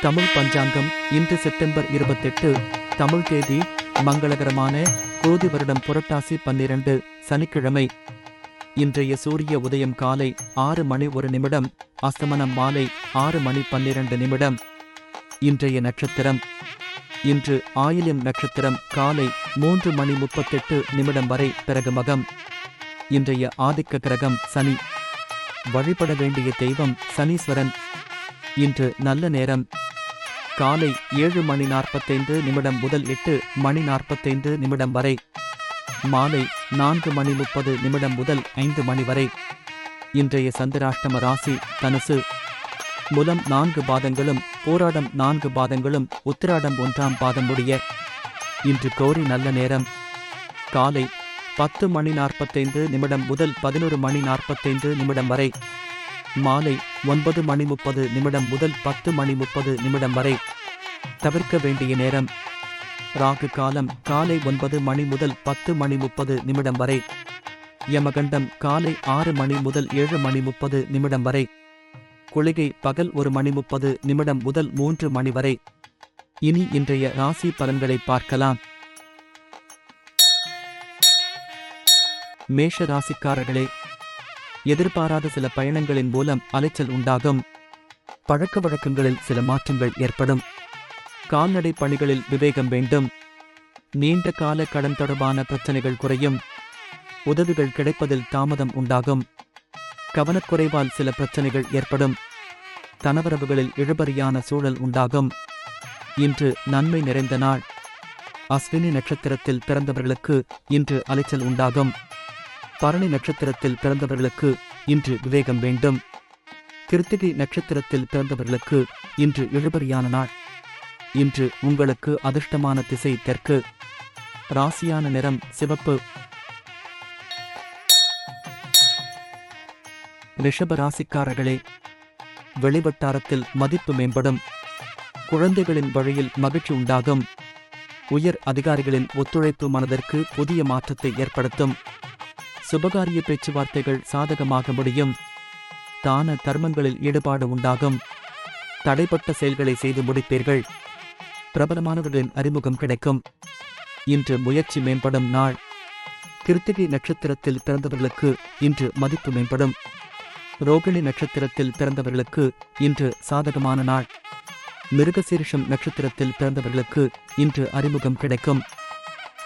தமிழ் பஞ்சாங்கம் இன்று செப்டம்பர் இருபத்தெட்டு தமிழ் தேதி மங்களகரமான கோதி வருடம் புரட்டாசி பன்னிரண்டு சனிக்கிழமை. இன்றைய சூரிய உதயம் காலை ஆறு மணி ஒரு நிமிடம் அஸ்தமனம் மாலை ஆறு மணி பன்னிரண்டு நிமிடம். இன்றைய நட்சத்திரம். இன்று ஆயிலியம் நட்சத்திரம் காலை மூன்று மணி முப்பத்தெட்டு நிமிடம் வரை பிறகு மகம். இன்றைய ஆதிக்க கிரகம் சனி. வழிபட வேண்டிய தெய்வம் சனீஸ்வரன். இன்று நல்ல நேரம் காலை ஏழு மணி நாற்பத்தைந்து நிமிடம் முதல் எட்டு மணி நாற்பத்தைந்து நிமிடம் வரை. மாலை நான்கு மணி முப்பது நிமிடம் முதல் ஐந்து மணி வரை. இன்றைய சந்திராஷ்டம ராசி தனுசு. முலம் நான்கு பாதங்களும் போராடம் நான்கு பாதங்களும் உத்திராடம் ஒன்றாம் பாதம் முடிய இன்று கோரி நல்ல நேரம். காலை பத்து மணி நாற்பத்தைந்து நிமிடம் முதல் பதினொரு மணி நாற்பத்தைந்து நிமிடம் வரை. மாலை ஒன்பது மணி முப்பது நிமிடம் முதல் பத்து மணி முப்பது நிமிடம் வரை. தவிர்க்க வேண்டிய நேரம். ராகு காலம் காலை ஒன்பது மணி முதல் பத்து மணி முப்பது நிமிடம் வரை. யமகண்டம் காலை ஆறு மணி முதல் ஏழு மணி முப்பது நிமிடம் வரை. குளிகை பகல் ஒரு மணி முப்பது நிமிடம் முதல் மூன்று மணி வரை. இனி இன்றைய ராசி பலன்களை பார்க்கலாம். மேஷ ராசிக்காரர்களே எதிர்பாராத சில பயணங்களின் மூலம் அலைச்சல் உண்டாகும். பழக்க வழக்கங்களில் சில மாற்றங்கள் ஏற்படும். கால்நடை பணிகளில் விவேகம் வேண்டும். நீண்ட கால கடன் தொடர்பான பிரச்சனைகள் குறையும். உதவிகள் கிடைப்பதில் தாமதம் உண்டாகும். கவனக்குறைவால் சில பிரச்சனைகள் ஏற்படும். தனவரவுகளில் இழுபறியான சூழல் உண்டாகும். இன்று நன்மை நிறைந்த நாள். அஸ்வினி நட்சத்திரத்தில் பிறந்தவர்களுக்கு இன்று அலைச்சல் உண்டாகும். பரணி நட்சத்திரத்தில் பிறந்தவர்களுக்கு இன்று விவேகம் வேண்டும். கிருத்திகை நட்சத்திரத்தில் பிறந்தவர்களுக்கு இன்று இழுபறியான நாள். இன்று உங்களுக்கு அதிர்ஷ்டமான திசை தெற்கு. ராசியான நிறம் சிவப்பு. ரிஷப ராசிக்காரர்களே வெளிவட்டாரத்தில் மதிப்பு மேம்படும். குழந்தைகளின் வழியில் மகிழ்ச்சி உண்டாகும். உயர் அதிகாரிகளின் ஒத்துழைப்பு மனதிற்கு புதிய மாற்றத்தை ஏற்படுத்தும். சுபகாரிய பேச்சுவார்த்தைகள் சாதகமாக முடியும். தான தர்மங்களில் ஈடுபாடு உண்டாகும். தடைப்பட்ட செயல்களை செய்து முடிப்பீர்கள். பிரபலமானவர்களின் அறிமுகம் கிடைக்கும். இன்று முயற்சி மேம்படும் நாள். கிருத்திகை நட்சத்திரத்தில் பிறந்தவர்களுக்கு இன்று மதிப்பு மேம்படும். ரோகிணி நட்சத்திரத்தில் பிறந்தவர்களுக்கு இன்று சாதகமான நாள். மிருகசீரிஷம் நட்சத்திரத்தில் பிறந்தவர்களுக்கு இன்று அறிமுகம் கிடைக்கும்.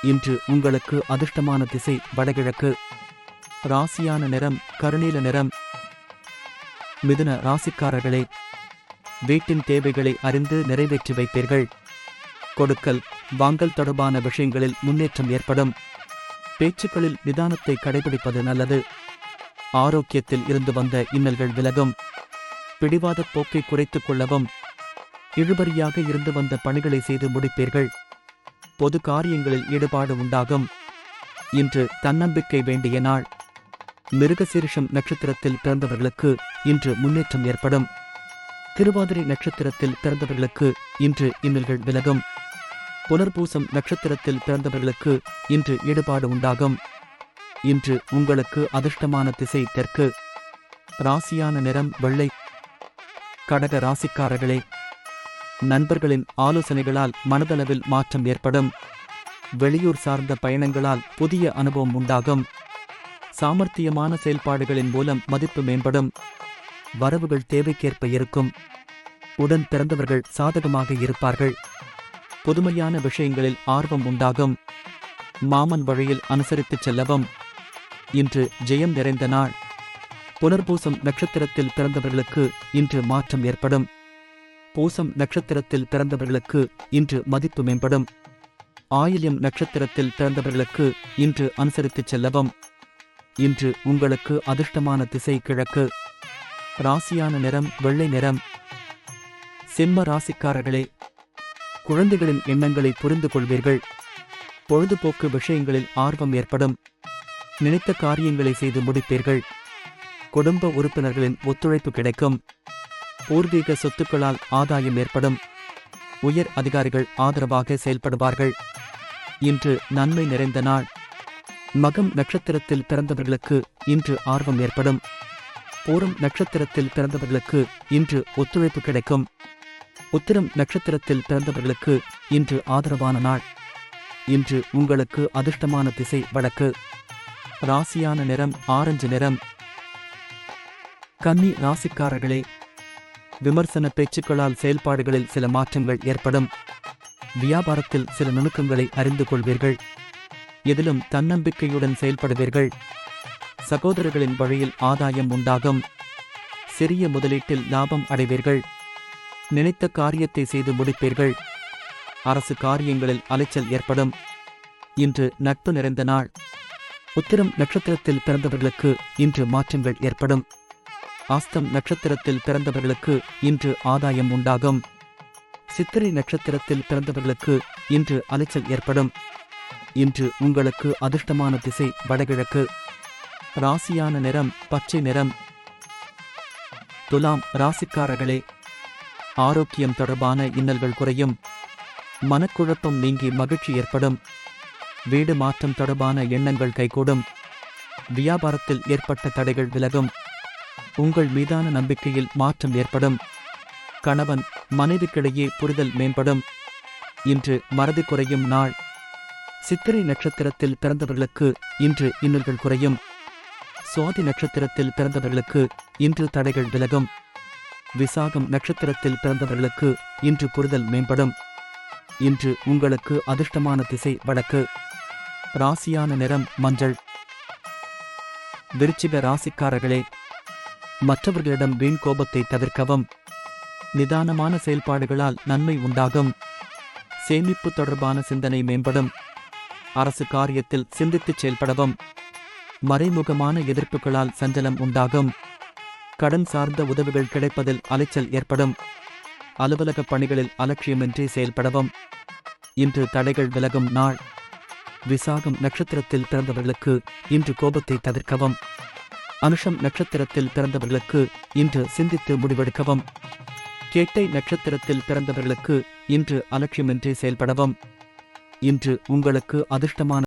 இன்று உங்களுக்கு அதிர்ஷ்டமான திசை வடகிழக்கு. ராசியான நிறம் கருநீல நிறம். மிதுன ராசிக்காரர்களே வீட்டின் தேவைகளை அறிந்து நிறைவேற்றி வைப்பீர்கள். கொடுக்கல் வாங்கல் தொடர்பான விஷயங்களில் முன்னேற்றம் ஏற்படும். பேச்சுக்களில் நிதானத்தை கடைபிடிப்பது நல்லது. ஆரோக்கியத்தில் இருந்து வந்த இன்னல்கள் விலகும். பிடிவாத போக்கை குறைத்துக் கொள்ளவும். இழுபறியாக இருந்து வந்த பணிகளை செய்து முடிப்பீர்கள். பொது காரியங்களில் ஈடுபாடு உண்டாகும். இன்று தன்னம்பிக்கை வேண்டிய நாள். மிருகசீரிஷம் நட்சத்திரத்தில் பிறந்தவர்களுக்கு இன்று முன்னேற்றம் ஏற்படும். திருவாதிரை நட்சத்திரத்தில் பிறந்தவர்களுக்கு இன்று இன்னல்கள் விலகும். புனர்பூசம் நட்சத்திரத்தில் பிறந்தவர்களுக்கு இன்று ஈடுபாடு உண்டாகும். இன்று உங்களுக்கு அதிர்ஷ்டமான திசை தெற்கு. ராசியான நிறம் வெள்ளை. கடக ராசிக்காரர்களே நண்பர்களின் ஆலோசனைகளால் மனதளவில் மாற்றம் ஏற்படும். வெளியூர் சார்ந்த பயணங்களால் புதிய அனுபவம் உண்டாகும். சாமர்த்தியமான செயல்பாடுகளின் மூலம் மதிப்பு மேம்படும். வரவுகள் தேவைக்கேற்ப இருக்கும். உடன் பிறந்தவர்கள் சாதகமாக இருப்பார்கள். புதுமையான விஷயங்களில் ஆர்வம் உண்டாகும். மாமன் வழியில் அனுசரித்துச் செல்லவும். இன்று ஜெயம் நிறைந்த நாள். புனர்பூசம் நட்சத்திரத்தில் பிறந்தவர்களுக்கு இன்று மாற்றம் ஏற்படும். பூசம் நட்சத்திரத்தில் பிறந்தவர்களுக்கு இன்று மதிப்பு மேம்படும். ஆயில்யம் நட்சத்திரத்தில் பிறந்தவர்களுக்கு இன்று அனுசரித்துச் செல்லவும். இன்று உங்களுக்கு அதிர்ஷ்டமான திசை கிழக்கு. ராசியான நிறம் வெள்ளை நிறம். சிம்ம ராசிக்காரர்களே குழந்தைகளின் எண்ணங்களை புரிந்து கொள்வீர்கள். பொழுதுபோக்கு விஷயங்களில் ஆர்வம் ஏற்படும். நினைத்த காரியங்களை செய்து முடிப்பீர்கள். குடும்ப உறுப்பினர்களின் ஒத்துழைப்பு கிடைக்கும். பூர்வீக சொத்துக்களால் ஆதாயம் ஏற்படும். உயர் அதிகாரிகள் ஆதரவாக செயல்படுவார்கள். இன்று நன்மை நிறைந்த நாள். மகம் நட்சத்திரத்தில் பிறந்தவர்களுக்கு இன்று ஆர்வம் ஏற்படும். பூரம் நட்சத்திரத்தில் பிறந்தவர்களுக்கு இன்று ஒத்துழைப்பு கிடைக்கும். உத்திரம் நட்சத்திரத்தில் பிறந்தவர்களுக்கு இன்று ஆதரவான நாள். இன்று உங்களுக்கு அதிர்ஷ்டமான திசை வடக்கு. ராசியான நிறம் ஆரஞ்சு நிறம். கன்னி ராசிக்காரர்களே விமர்சன பேச்சுக்களால் செயல்பாடுகளில் சில மாற்றங்கள் ஏற்படும். வியாபாரத்தில் சில நுணுக்கங்களை அறிந்து கொள்வீர்கள். எதிலும் தன்னம்பிக்கையுடன் செயல்படுவீர்கள். சகோதரர்களின் வழியில் ஆதாயம் உண்டாகும். சிறிய முதலீட்டில் லாபம் அடைவீர்கள். நினைத்த காரியத்தை செய்து முடிப்பீர்கள். அரசு காரியங்களில் அலைச்சல் ஏற்படும். இன்று நட்பு நிறைந்த நாள். உத்திரம் நட்சத்திரத்தில் பிறந்தவர்களுக்கு இன்று மாற்றங்கள் ஏற்படும். ஆஸ்தம் நட்சத்திரத்தில் பிறந்தவர்களுக்கு இன்று ஆதாயம் உண்டாகும். சித்திரை நட்சத்திரத்தில் பிறந்தவர்களுக்கு இன்று அலைச்சல் ஏற்படும். இன்று உங்களுக்கு அதிர்ஷ்டமான திசை வடகிழக்கு. ராசியான நிறம் பச்சை நிறம். துலாம் ராசிக்காரர்களே ஆரோக்கியம் தொடர்பான இன்னல்கள் குறையும். மனக்குழப்பம் நீங்கி மகிழ்ச்சி ஏற்படும். வீடு மாற்றம் தொடர்பான எண்ணங்கள் கைகூடும். வியாபாரத்தில் ஏற்பட்ட தடைகள் விலகும். உங்கள் மீதான நம்பிக்கையில் மாற்றம் ஏற்படும். கணவன் மனைவிக்கிடையே புரிதல் மேம்படும். இன்று மறதி குறையும் நாள். சித்திரை நட்சத்திரத்தில் பிறந்தவர்களுக்கு இன்று இன்னல்கள் குறையும். சுவாதி நட்சத்திரத்தில் பிறந்தவர்களுக்கு இன்று தடைகள் விலகும். விசாகம் நட்சத்திரத்தில் பிறந்தவர்களுக்கு இன்று புரிதல் மேம்படும். இன்று உங்களுக்கு அதிர்ஷ்டமான திசை வடக்கு. ராசியான நிறம் மஞ்சள். விருச்சிக ராசிக்காரர்களே மற்றவர்களிடம் வீண் கோபத்தை தவிர்க்கவும் நிதானமான செயல்பாடுகளால் நன்மை உண்டாகும். சேமிப்பு தொடர்பான சிந்தனை மேம்படும். அரசு காரியத்தில் சிந்தித்துச் செயல்படவும் மறைமுகமான எதிர்ப்புகளால் சஞ்சலம் உண்டாகும். கடன் சார்ந்த உதவிகள் கிடைப்பதில் அலைச்சல் ஏற்படும். அலுவலக பணிகளில் அலட்சியமின்றி செயல்படவும். இன்று தடைகள் விலகும் நாள். விசாகம் நட்சத்திரத்தில் பிறந்தவர்களுக்கு இன்று கோபத்தை தவிர்க்கவும். அனுஷம் நட்சத்திரத்தில் பிறந்தவர்களுக்கு இன்று சிந்தித்து முடிவெடுக்கவும். கேட்டை நட்சத்திரத்தில் பிறந்தவர்களுக்கு இன்று அலட்சியமின்றி செயல்படவும். இன்று உங்களுக்கு அதிர்ஷ்டமான